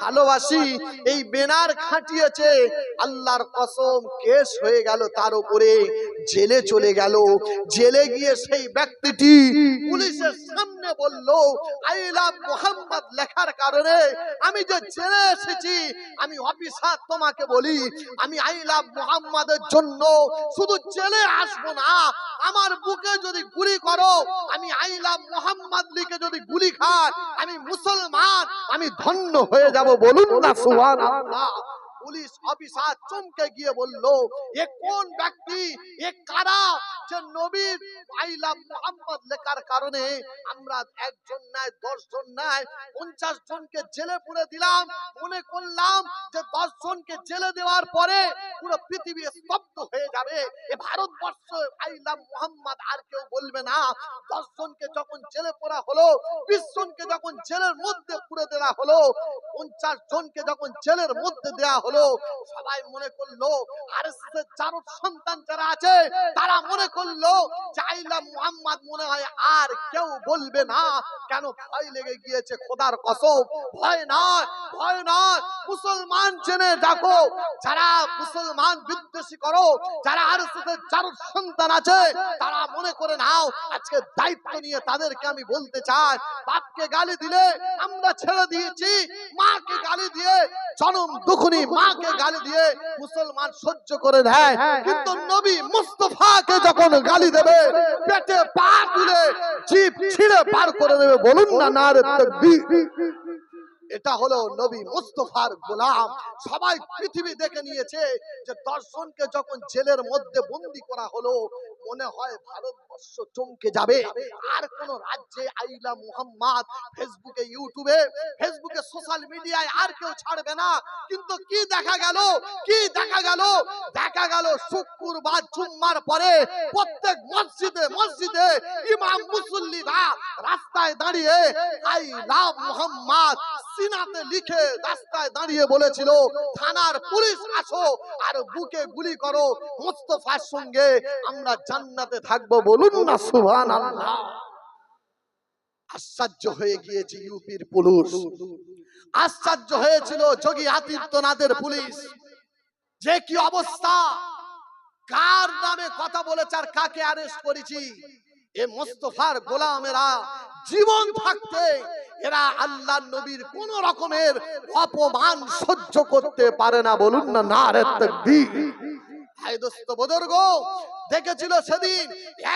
ভালোবাসি, এই বেনার খাটিয়েছে। আল্লাহর কসম, কেস হয়ে গেল তার উপরে, জেলে চলে গেল। জেলে গিয়ে সেই ব্যক্তিটি পুলিশের সামনে বলল, আই লাভ মোহাম্মদ লেখার কারণে আমি যে জেলে এসেছি, আমি অফিসার তোমাকে বলি, আমি আই লাভ মোহাম্মদের জন্য শুধু জেলে আসব না আমার বুকে যদি গুলি করো, আমি আইলাম মোহাম্মদ লিখে যদি গুলি খান আমি মুসলমান, আমি ধন্য হয়ে যাব। বলুন না সুহান পুলিশ অফিসার চমকে গিয়ে বলল, এ কোন ব্যক্তি? এ কারা? যে নবীর আইলাম মোহাম্মদ লেখার কারণে আমরা একজন নাই দশ জন নাই, পঞ্চাশ জনকে জেলে পুরে দিলাম। মনে করলাম যে দশ জনকে জেলে দেওয়ার পরে পুরো পৃথিবী স্তব্ধ হয়ে যাবে। এ ভারতবর্ষ আইলাম মোহাম্মদ আর কেউ বলবে না। দশ জনকে যখন জেলে পড়া হলো, বিশ জনকে যখন জেলের মধ্যে পুরে দেওয়া হলো, পঞ্চাশ জনকে যখন জেলের মধ্যে দেওয়া হলো, সবাই মনে করল, আর চার সন্তান যারা আছে, তারা মনে করল, চাইলাম মোহাম্মদ মনে হয় আর কেউ বলবে না। কেন ভয় লেগে গিয়েছে খোদার কসম? ভয় নয় ভয় নয়। মুসলমান জেনে ডাকো যারা মুসলমান বিদ্বেষী করো, যারা আর চার সন্তান আছে, তারা মনে করে নাও, আজকে দায়িত্ব নিয়ে তাদেরকে আমি বলতে চাই, বাপকে গালি দিলে আমরা ছেড়ে দিয়েছি, মাকে গালি দিয়ে জনম দুখুনি মাকে গালি দিয়ে মুসলমান সহ্য করে দেয় কিন্তু নবী মুস্তফাকে যখন গালি দেবে পেটে পা তুলে জিভ ছিঁড়ে পার করে দেবে বলুন না না রে তাকবীর। এটা হলো নবী মুস্তফার গোলাম। সবাই পৃথিবী দেখে নিয়েছে যে দর্শনকে যখন জেলের মধ্যে বন্দি করা হলো মনে হয় ভারতবর্ষ চমকে যাবে। আর কোন রাজ্যে আইলা মুহাম্মদ ফেসবুকে, ইউটিউবে, ফেসবুকে, সোশ্যাল মিডিয়ায় আর কেউ ছাড়বে না। কিন্তু কি দেখা গেল? কি দেখা গেল? দেখা গেল শুক্রবার জুম্মার পরে প্রত্যেক মসজিদে মসজিদে ইমাম মুসল্লিরা রাস্তায় দাঁড়িয়ে আই লাভ মুহাম্মদ সিনাতে লিখে রাস্তায় দাঁড়িয়ে বলেছিল, থানার পুলিশ আসো আর বুকে গুলি করো। মুস্তফার সঙ্গে আমরা জান্নাতে থাকব বলুন না, সুবহানাল্লাহ। আশ্চর্য হয়ে গিয়েছে ইউপির পুলিশ। আশ্চর্য হয়েছিল যোগী আদিত্যনাথের পুলিশ। যে কি অবস্থা? কার নামে কথা বলেছে আর কাকে অ্যারেস্ট করেছি? এ মোস্তফার গোলামেরা জীবন থাকতে এরা আল্লাহ নবীর কোন রকমের অপমান সহ্য করতে পারে না, বলুন না না রে দেখেছিল সেদিন,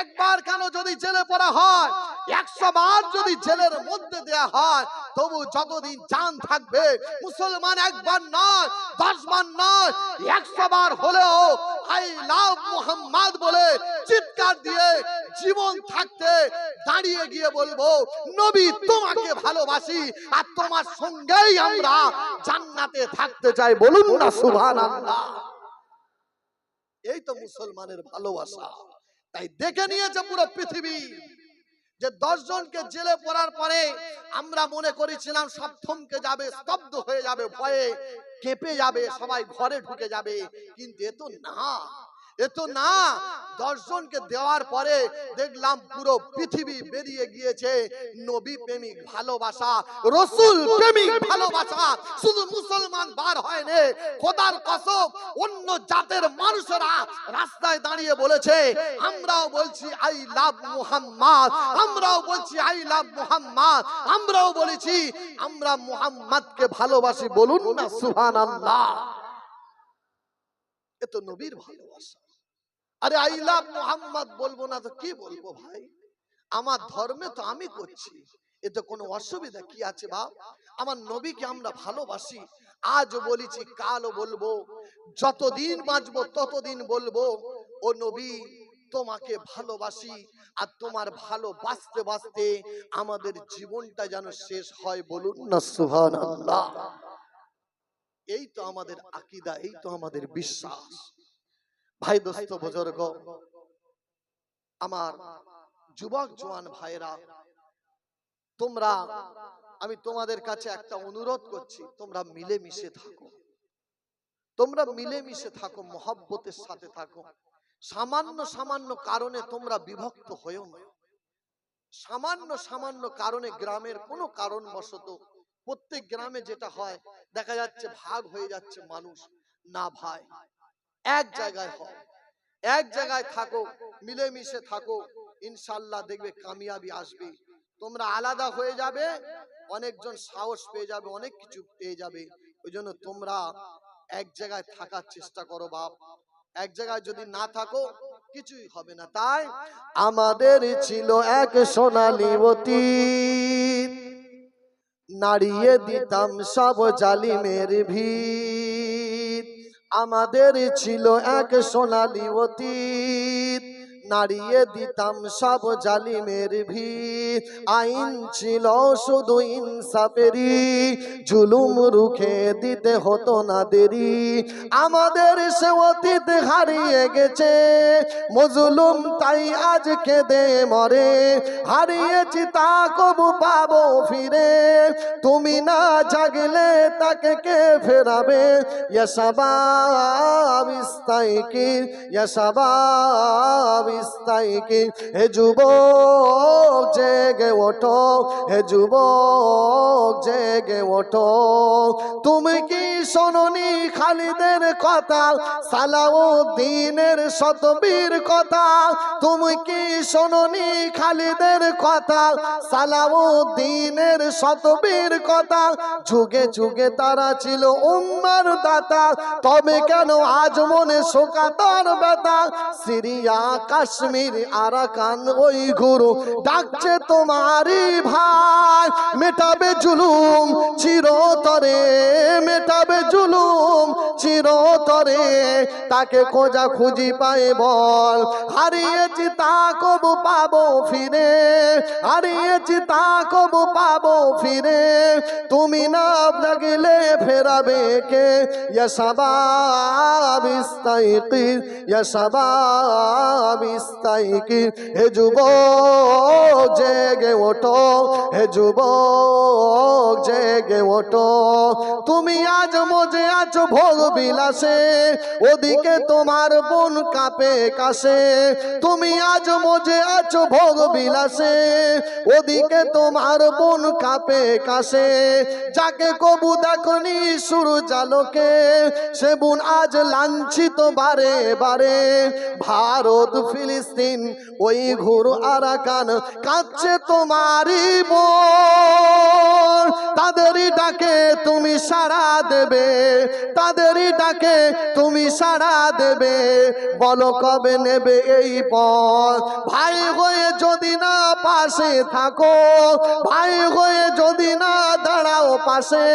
একবার কেন যদি জেলে পড়া হয়, একশো বার যদি জেলের মধ্যে দেয়া হয়, তবু যতদিন চান থাকবে, মুসলমান একবার নয় দশ বার নয়, একশো বার হলেও আই লাভ মুহাম্মদ বলে চিৎকার দিয়ে জীবন থাকতে দাঁড়িয়ে গিয়ে বলব, নবী তোমাকে ভালোবাসি আর তোমার সঙ্গেই আমরা জান্নাতে থাকতে চাই। বলুন না, সুবহানাল্লাহ। এই তো মুসলমানের ভালোবাসা। তাই দেখে নিয়েছে পুরো পৃথিবী যে দশ জনকে জেলে পড়ার পরে আমরা মনে করেছিলাম সব থমকে যাবে, স্তব্ধ হয়ে যাবে, ভয়ে কেঁপে যাবে, সবাই ঘরে ঢুকে যাবে, কিন্তু এ তো না। এ তো না, দর্শনকে দেওয়ার পরে দেখলাম পুরো পৃথিবী বেরিয়ে গিয়েছে। নবী প্রেমিক ভালোবাসা, রসুল প্রেমিক ভালোবাসা, শুধু মুসলমান বার হয়নি, খোদার কসম, অন্য জাতের মানুষেরা রাস্তায় দাঁড়িয়ে বলেছে, আমরাও বলছি, আই লাভ মুহাম্মদ। আমরাও বলছি, আই লাভ মুহাম্মদ। আমরাও বলেছি, আমরা মুহাম্মদকে ভালোবাসি, বলুন না, সুবহানাল্লাহ। এ তো নবীর ভালোবাসা। আরে আই লাভ মুহাম্মদ বলব না তো কি বলব ভাই? আমার ধর্মে তো আমি করছি। এতে কোনো অসুবিধা কি আছে বাপ? আমার নবীকে আমরা ভালোবাসি। আজ বলেছি, কালও বলব, যতদিন বাঁচবো ততদিন বলব, ও নবী, তোমাকে ভালোবাসি আর তোমার ভালো বাঁচতে বাঁচতে আমাদের জীবনটা যেন শেষ হয় বলুন না সুবহানাল্লাহ। এই তো আমাদের আকিদা, এই তো আমাদের বিশ্বাস। ভাই দোস্ত বুজুর্গ আমার যুবক জওয়ান ভাইরা তোমরা আমি তোমাদের কাছে একটা অনুরোধ করছি তোমরা মিলে মিশে থাকো। তোমরা মিলে মিশে থাকো মহব্বতের সাথে থাকো। সামান্য সামান্য কারণে তোমরা বিভক্ত হয়েও না। সামান্য সামান্য কারণে গ্রামের কোনো কারণ কারণবশত প্রত্যেক গ্রামে যেটা হয় দেখা যাচ্ছে ভাগ হয়ে যাচ্ছে মানুষ। না ভাই এক জায়গায় হও। এক জায়গায় থাকো মিলেমিশে থাকো ইনশাল্লাহ দেখবে কামিয়াবি আসবে। তোমরা আলাদা হয়ে যাবে অনেকজন সাহস পেয়ে যাবে অনেক কিছু পেয়ে যাবে। ওই জন্য তোমরা এক জায়গায় থাকার চেষ্টা করো বাপ। এক জায়গায় যদি না থাকো কিছুই হবে না। তাই আমাদের ছিল এক সোনালী অতীত। নাড়িয়ে দিতাম সব জালিমের ভিত আমাদের ছিল এক সোনালি অতীত। নাড়িয়ে দিতাম সব জালিমের ভি আইন ছিল শুধু ইনসাফেরি জুলুম রুখে দিতে হতো না দেরি। আমাদের সে অতীত হারিয়ে গেছে, মজলুম তাই আজ কেঁদে মরে। হারিয়েছি তা কবু পাবো ফিরে, তুমি না জাগলে তাকে কে ফেরাবে? ইয়সাবাবিস্তাইকি ইয়সাবাবিস্তাইকি হে যুবক জেগে ওঠো। হে যুবক জেগে ওঠো। তুমি কি শোনি খালিদের কথা, সালাউদ্দিনের শতবীর কথা। তুমি কি শোনি খালিদের কথা, সালাউদ্দিনের শতবীর কথা? যুগে যুগে তারা ছিল উম্মার দাতা, তবে কেন আজ মনে শোকাতর ব্যথা? সিরিয়া, কাশ্মীর, আরাকান, ওই গুরু ডাকছে তোমারই ভাই। মেটাবে জুলুম চিরতরে, মেটাবে জুলুম চিরতরে। তাকে খোঁজা খুঁজি পায় বল। হারিয়েছি তা কবু পাবো ফিরে। হারিয়েছি তা কবু পাবো ফিরে। তুমি না লাগলে ফেরাবে কে? ইয়সাবাবিস্তাইকি ইয়সাবাবিস্তাইকি হে যুবক, জেগে ওঠো। হে যুবক, জেগে ওঠো। তুমি আজ মজে আছো ভোগ বিলাসে, ওদিকে তোমার বোন কাপে কাশে। তুমি আজ মজে আছো ভোগ বিলাসে, ওদিকে তোমার বোন কাপে কাশে। যাকে কবু দেখনি শুরু জালকে সে বোন আজ লাঞ্ছিত বারে বারে। ভারত, ফিলিস্তিন, ওই ঘুর আরাকান কাঁদছে তোমারই বোন তাদেরই ডাকে তুমি সাড়া দেবে। তাদেরই ডাকে তুমি সাড়া দেবে। বলো কবে নেবে এই পথ? ভাই হয়ে যদি না পাশে থাকো, ভাই হয়ে যদি না দাঁড়াও পাশে,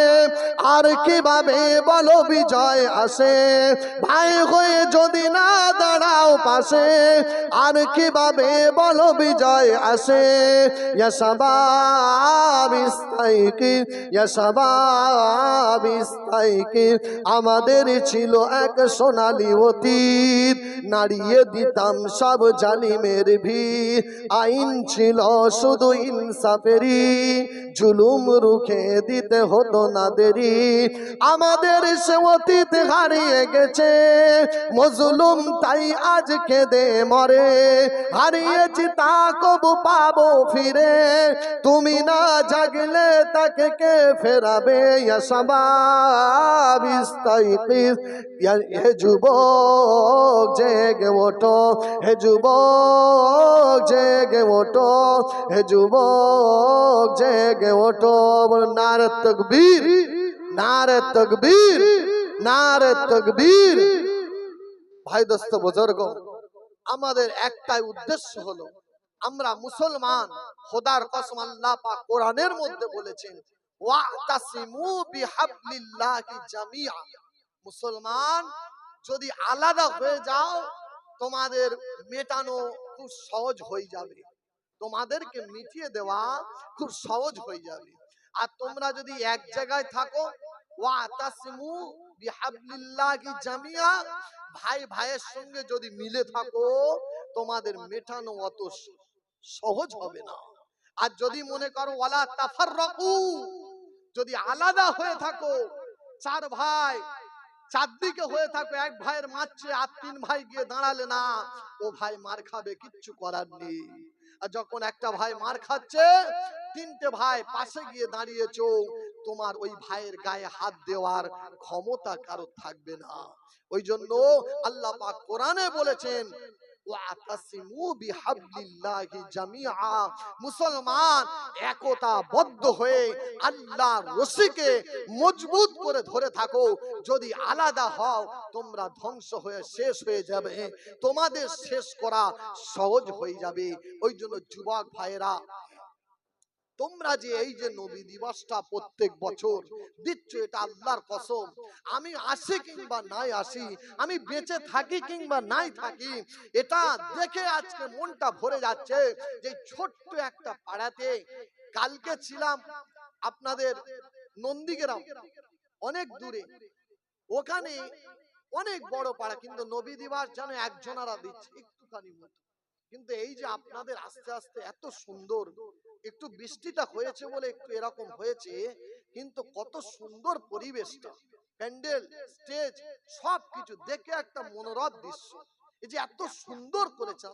আর কীভাবে বলো বিজয় আসে? ভাই হয়ে যদি না দাঁড়াও পাশে, আর কীভাবে বলো বিজয় আসে? আমাদের ছিল এক সোনালি অতীত। নাড়িয়ে দিতাম সব জালিমের ভিড় আইন ছিল শুধু ইনসাফেরি জুলুম রুখে দিতে হতো না দেরি। আমাদের সে অতীত হারিয়ে গেছে। মজলুম তাই আজ কেঁদে মরে। হারিয়েছি তা কবু পাবো ফিরে। তুমি না জাগলে তাকে কে ফেরাবে? ইয়াসাবাবিস্তাইকিস যুবক জেগে ওঠো, হে যুবক জেগে ওঠো, হে যুবক জেগে ওঠো। নারে তকবীর নারে তকবীর নারে তকবীর। ভাই দোস্ত, বুজুর্গ, আমাদের একটাই উদ্দেশ্য হলো, আমরা মুসলমান, খোদার কসম আল্লাহ পাক কোরআনের মধ্যে বলেছেন ওয়াতাসিমু বিহাবলিল্লাহি জামিআ। মুসলমান, যদি আলাদা হয়ে যাও, তোমাদের মেটানো খুব সহজ হয়ে যাবে। তোমাদেরকে মিটিয়ে দেওয়া খুব সহজ হয়ে যাবে। আর তোমরা যদি এক জায়গায় থাকো জামিআ ভাই ভাইয়ের সঙ্গে যদি মিলে থাকো, তোমাদের মেটানো অত সহজ হবে না। আর যদি মনে করো, ওয়ালা তাফাররাকু, যদি আলাদা হয়ে থাকো, চার ভাই চারদিকে হয়ে থাকো, এক ভাইয়ের মারছে আর তিন ভাই গিয়ে দাঁড়ালে না। ও ভাই মার খাবে, কিচ্ছু করার নেই। আর যখন একটা ভাই মার খাচ্ছে, তিনটে ভাই পাশে গিয়ে দাঁড়িয়েছ, তোমার ওই ভাইয়ের গায়ে হাত দেওয়ার ক্ষমতা কারও থাকবে না। ওই জন্য আল্লাহ কোরআনে বলেছেন মুসলমান একতাবদ্ধ হয়ে আল্লাহ রশিকে মজবুত করে ধরে থাকো। যদি আলাদা হও, তোমরা ধ্বংস হয়ে শেষ হয়ে যাবে। তোমাদের শেষ করা সহজ হয়ে যাবে। ওই জন্য যুবক ভাইয়েরা তোমরা যে এই যে নবী দিবসটা প্রত্যেক বছর দিচ্ছ, এটা আল্লাহর কসম। আমি আসি কিংবা নাই আসি, আমি বেঁচে থাকি কিংবা নাই থাকি, এটা দেখে আজকে মনটা ভরে যাচ্ছে যে ছোট্ট একটা পাড়াতে কালকে ছিলাম আপনাদের নন্দীগ্রাম, অনেক দূরে। ওখানে অনেক বড় পাড়া, কিন্তু নবী দিবস যেন একজনারা দিচ্ছে, একটুখানি মতো। কিন্তু এই যে আপনাদের আস্তে আস্তে এত সুন্দর, একটু বৃষ্টিটা হয়েছে বলে একটু এরকম হয়েছে, কিন্তু কত সুন্দর পরিবেশটা। প্যান্ডেল, স্টেজ, সবকিছু দেখে একটা মনোরম দৃশ্য। এই যে এত সুন্দর করেছে